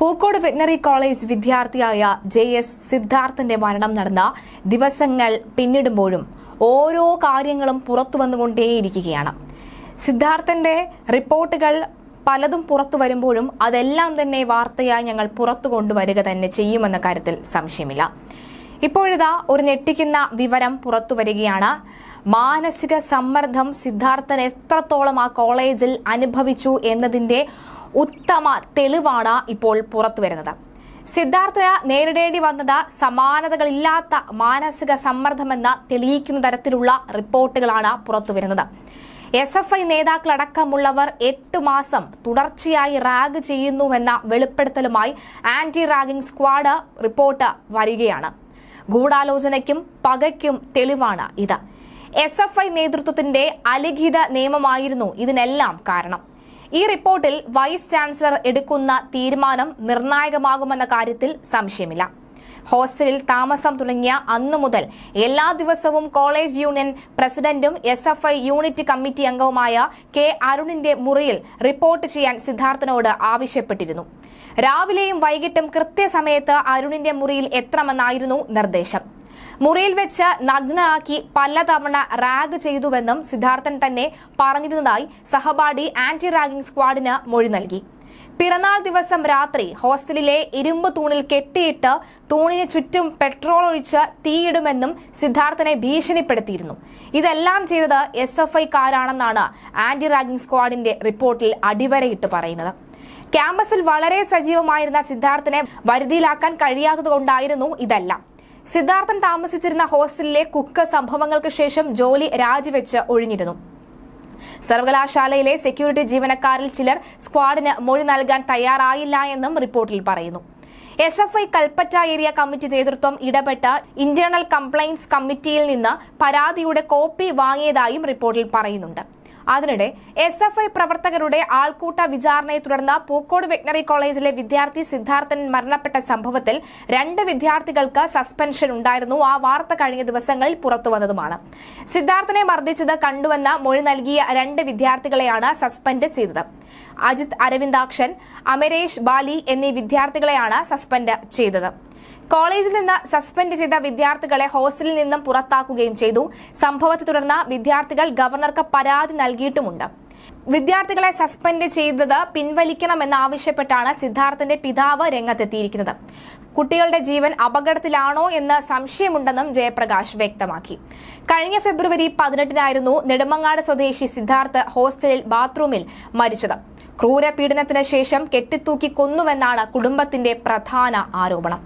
Pookode veterinary college വിദ്യാർത്ഥിയായ J S സിദ്ധാർത്ഥന്റെ മരണം നടന്ന ദിവസങ്ങൾ പിന്നിടുമ്പോഴും ഓരോ കാര്യങ്ങളും പുറത്തു വന്നുകൊണ്ടേയിരിക്കുകയാണ്. സിദ്ധാർത്ഥന്റെ റിപ്പോർട്ടുകൾ പലതും പുറത്തു വരുമ്പോഴും അതെല്ലാം തന്നെ വാർത്തയായി ഞങ്ങൾ പുറത്തു കൊണ്ടുവരിക തന്നെ ചെയ്യുമെന്ന കാര്യത്തിൽ സംശയമില്ല. ഇപ്പോഴിതാ ഒരു ഞെട്ടിക്കുന്ന വിവരം പുറത്തു വരികയാണ്. മാനസിക സമ്മർദ്ദം സിദ്ധാർത്ഥൻ എത്രത്തോളം ആ കോളേജിൽ അനുഭവിച്ചു എന്നതിന്റെ ഉത്തമ തെളിവാണ് ഇപ്പോൾ പുറത്തു വരുന്നത്. സിദ്ധാർത്ഥ നേരിടേണ്ടി വന്നത് സമാനതകളില്ലാത്ത മാനസിക സമ്മർദ്ദമെന്ന് തെളിയിക്കുന്ന തരത്തിലുള്ള റിപ്പോർട്ടുകളാണ് പുറത്തുവരുന്നത് എസ് എഫ് ഐ നേതാക്കളടക്കമുള്ളവർ എട്ട് മാസം തുടർച്ചയായി റാഗ് ചെയ്യുന്നുവെന്ന വെളിപ്പെടുത്തലുമായി ആന്റി റാഗിംഗ് സ്ക്വാഡ് റിപ്പോർട്ട് വരികയാണ്. ഗൂഢാലോചനയ്ക്കും പകയ്ക്കും തെളിവാണ് ഇത്. എസ് എഫ് ഐ നേതൃത്വത്തിന്റെ അലിഖിത നിയമമായിരുന്നു ഇതിനെല്ലാം കാരണം. ഈ റിപ്പോർട്ടിൽ വൈസ് ചാൻസലർ എടുക്കുന്ന തീരുമാനം നിർണായകമാകുമെന്ന കാര്യത്തിൽ സംശയമില്ല. ഹോസ്റ്റലിൽ താമസം തുടങ്ങിയ അന്നു മുതൽ എല്ലാ ദിവസവും കോളേജ് യൂണിയൻ പ്രസിഡന്റും S F I unit committee അംഗവുമായ കെ അരുണിന്റെ മുറിയിൽ റിപ്പോർട്ട് ചെയ്യാൻ സിദ്ധാർത്ഥനോട് ആവശ്യപ്പെട്ടിരുന്നു. രാവിലെയും വൈകിട്ടും കൃത്യസമയത്ത് അരുണിന്റെ മുറിയിൽ എത്തണമെന്നായിരുന്നു നിർദ്ദേശം. മുറിയിൽ വെച്ച് നഗ്നയാക്കി പലതവണ റാഗ് ചെയ്തുവെന്നും സിദ്ധാർത്ഥൻ തന്നെ പറഞ്ഞിരുന്നതായി സഹപാഠി ആന്റി റാഗിംഗ് സ്ക്വാഡിന് മൊഴി നൽകി. പിറന്നാൾ ദിവസം രാത്രി ഹോസ്റ്റലിലെ ഇരുമ്പ് തൂണിൽ കെട്ടിയിട്ട് തൂണിന് ചുറ്റും പെട്രോൾ ഒഴിച്ച് തീയിടുമെന്നും സിദ്ധാർത്ഥനെ ഭീഷണിപ്പെടുത്തിയിരുന്നു. ഇതെല്ലാം ചെയ്തത് എസ് എഫ് ഐക്കാരാണെന്നാണ് ആന്റി റാഗിംഗ് സ്ക്വാഡിന്റെ റിപ്പോർട്ടിൽ അടിവരയിട്ട് പറയുന്നത്. ക്യാമ്പസിൽ വളരെ സജീവമായിരുന്ന സിദ്ധാർത്ഥനെ വരുതിയിലാക്കാൻ കഴിയാത്തതുകൊണ്ടായിരുന്നു ഇതെല്ലാം. സിദ്ധാർത്ഥൻ താമസിച്ചിരുന്ന ഹോസ്റ്റലിലെ കുക്ക് സംഭവങ്ങൾക്ക് ശേഷം ജോലി രാജിവെച്ച് ഒഴിഞ്ഞിരുന്നു. സർവകലാശാലയിലെ സെക്യൂരിറ്റി ജീവനക്കാരിൽ ചിലർ സ്ക്വാഡിന് മൊഴി നൽകാൻ തയ്യാറായില്ല എന്നും റിപ്പോർട്ടിൽ പറയുന്നു. S F I Kalpetta area committee നേതൃത്വം ഇടപെട്ട ഇന്റേണൽ കംപ്ലയിന്റ്സ് കമ്മിറ്റിയിൽ നിന്ന് പരാതിയുടെ കോപ്പി വാങ്ങിയതായും റിപ്പോർട്ടിൽ പറയുന്നുണ്ട്. അതിനിടെ എസ് എഫ് ഐ പ്രവർത്തകരുടെ ആൾക്കൂട്ട വിചാരണയെ തുടർന്ന് പൂക്കോട് വെറ്റിനറി കോളേജിലെ വിദ്യാർത്ഥി സിദ്ധാർത്ഥൻ മരണപ്പെട്ട സംഭവത്തിൽ രണ്ട് വിദ്യാർത്ഥികൾക്ക് സസ്പെൻഷൻ ഉണ്ടായിരുന്നു. ആ വാർത്ത കഴിഞ്ഞ ദിവസങ്ങളിൽ പുറത്തുവന്നതുമാണ് സിദ്ധാർത്ഥനെ മർദ്ദിച്ചത് കണ്ടുവെന്ന മൊഴി നൽകിയ രണ്ട് വിദ്യാർത്ഥികളെയാണ് സസ്പെൻഡ് ചെയ്തത്. അജിത് അരവിന്ദാക്ഷൻ അമരേഷ് ബാലി എന്നീ വിദ്യാർത്ഥികളെയാണ് സസ്പെൻഡ് ചെയ്തത്. കോളേജിൽ നിന്ന് സസ്പെൻഡ് ചെയ്ത വിദ്യാർത്ഥികളെ ഹോസ്റ്റലിൽ നിന്നും പുറത്താക്കുകയും ചെയ്തു. സംഭവത്തെ തുടർന്ന് വിദ്യാർത്ഥികൾ ഗവർണർക്ക് പരാതി നൽകിയിട്ടുമുണ്ട്. വിദ്യാർത്ഥികളെ സസ്പെൻഡ് ചെയ്തത് പിൻവലിക്കണമെന്നാവശ്യപ്പെട്ടാണ് സിദ്ധാർത്ഥന്റെ പിതാവ് രംഗത്തെത്തിയിരിക്കുന്നത്. കുട്ടികളുടെ ജീവൻ അപകടത്തിലാണോ എന്ന് സംശയമുണ്ടെന്നും ജയപ്രകാശ് വ്യക്തമാക്കി. കഴിഞ്ഞ ഫെബ്രുവരി പതിനെട്ടിനായിരുന്നു നെടുമങ്ങാട് സ്വദേശി സിദ്ധാർത്ഥ് ഹോസ്റ്റലിൽ ബാത്റൂമിൽ മരിച്ചത്. ക്രൂരപീഡനത്തിന് ശേഷം കെട്ടിത്തൂക്കി കൊന്നുവെന്നാണ് കുടുംബത്തിന്റെ പ്രധാന ആരോപണം.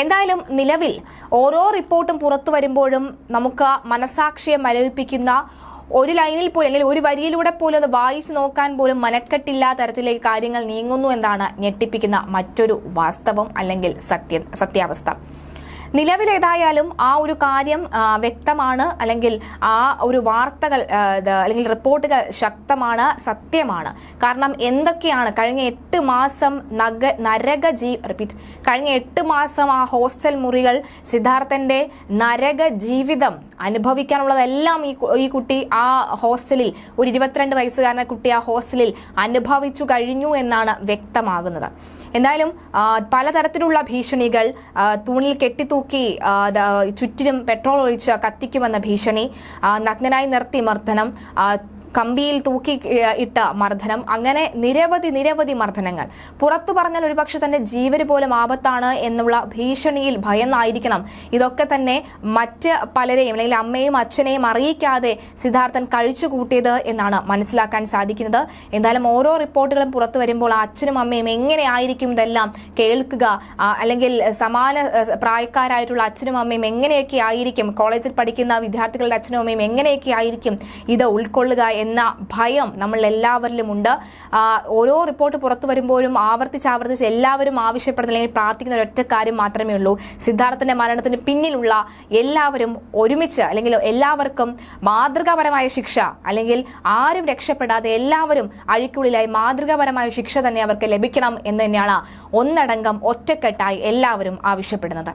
എന്തായാലും നിലവിൽ ഓരോ റിപ്പോർട്ടും പുറത്തു വരുമ്പോഴും നമുക്ക് മനസാക്ഷിയെ മരവിപ്പിക്കുന്ന ഒരു ലൈനിൽ പോലും അല്ലെങ്കിൽ ഒരു വരിയിലൂടെ പോലും അത് വായിച്ചു നോക്കാൻ പോലും മനക്കെട്ടില്ലാത്ത തരത്തിലേക്ക് കാര്യങ്ങൾ നീങ്ങുന്നു എന്നാണ് ഞെട്ടിപ്പിക്കുന്ന മറ്റൊരു വാസ്തവം അല്ലെങ്കിൽ സത്യ സത്യാവസ്ഥ. നിലവിലേതായാലും ആ ഒരു കാര്യം വ്യക്തമാണ്. അല്ലെങ്കിൽ ആ ഒരു വാർത്തകൾ അല്ലെങ്കിൽ റിപ്പോർട്ടുകൾ ശക്തമാണ് സത്യമാണ്. കാരണം എന്തൊക്കെയാണ് കഴിഞ്ഞ എട്ട് മാസം നഗ നരക ജീ റിപ്പീറ്റ് കഴിഞ്ഞ എട്ട് മാസം ആ ഹോസ്റ്റൽ മുറികൾ സിദ്ധാർത്ഥന്റെ നരക ജീവിതം അനുഭവിക്കാനുള്ളതെല്ലാം ഈ ഈ കുട്ടി ആ ഹോസ്റ്റലിൽ ഒരു ഇരുപത്തിരണ്ട് വയസ്സുകാരനെ കുട്ടി ആ ഹോസ്റ്റലിൽ അനുഭവിച്ചു കഴിഞ്ഞു എന്നാണ് വ്യക്തമാകുന്നത്. എന്തായാലും പലതരത്തിലുള്ള ഭീഷണികൾ തൂണിൽ കെട്ടിത്തൂക്കി ചുറ്റിനും പെട്രോൾ ഒഴിച്ച് കത്തിക്കുമെന്ന ഭീഷണി നഗ്നനായി നിർത്തി മർദ്ദനം കമ്പിയിൽ തൂക്കി ഇട്ട മർദ്ദനം. അങ്ങനെ നിരവധി നിരവധി മർദ്ദനങ്ങൾ. പുറത്തു പറഞ്ഞാൽ ഒരുപക്ഷെ തന്റെ ജീവന് പോലും ആപത്താണ് എന്നുള്ള ഭീഷണിയിൽ ഭയന്നായിരിക്കണം. ഇതൊക്കെ തന്നെ മറ്റ് പലരെയും അല്ലെങ്കിൽ അമ്മയും അച്ഛനെയും അറിയിക്കാതെ സിദ്ധാർത്ഥൻ കഴിച്ചു കൂട്ടിയത് എന്നാണ് മനസ്സിലാക്കാൻ സാധിക്കുന്നത്. എന്തായാലും ഓരോ റിപ്പോർട്ടുകളും പുറത്തു വരുമ്പോൾ അച്ഛനും അമ്മയും എങ്ങനെയായിരിക്കും ഇതെല്ലാം കേൾക്കുക? അല്ലെങ്കിൽ സമാന പ്രായക്കാരായിട്ടുള്ള അച്ഛനും അമ്മയും എങ്ങനെയൊക്കെ ആയിരിക്കും? കോളേജിൽ പഠിക്കുന്ന വിദ്യാർത്ഥികളുടെ അച്ഛനും അമ്മയും എങ്ങനെയൊക്കെ ആയിരിക്കും ഇത് ഉൾക്കൊള്ളുക എന്ന ഭയം നമ്മൾ എല്ലാവരിലും ഉണ്ട് ഓരോ റിപ്പോർട്ട് പുറത്തു വരുമ്പോഴും ആവർത്തിച്ച് ആവർത്തിച്ച് എല്ലാവരും ആവശ്യപ്പെടുന്ന അല്ലെങ്കിൽ പ്രാർത്ഥിക്കുന്ന ഒരൊറ്റ കാര്യം മാത്രമേ ഉള്ളൂ. സിദ്ധാർത്ഥന്റെ മരണത്തിന് പിന്നിലുള്ള എല്ലാവരും ഒരുമിച്ച് അല്ലെങ്കിൽ എല്ലാവർക്കും മാതൃകാപരമായ ശിക്ഷ അല്ലെങ്കിൽ ആരും രക്ഷപ്പെടാതെ എല്ലാവരും അഴിക്കുള്ളിലായി മാതൃകാപരമായ ശിക്ഷ തന്നെ അവർക്ക് ലഭിക്കണം എന്ന് തന്നെയാണ് ഒന്നടങ്കം ഒറ്റക്കെട്ടായി എല്ലാവരും ആവശ്യപ്പെടുന്നത്.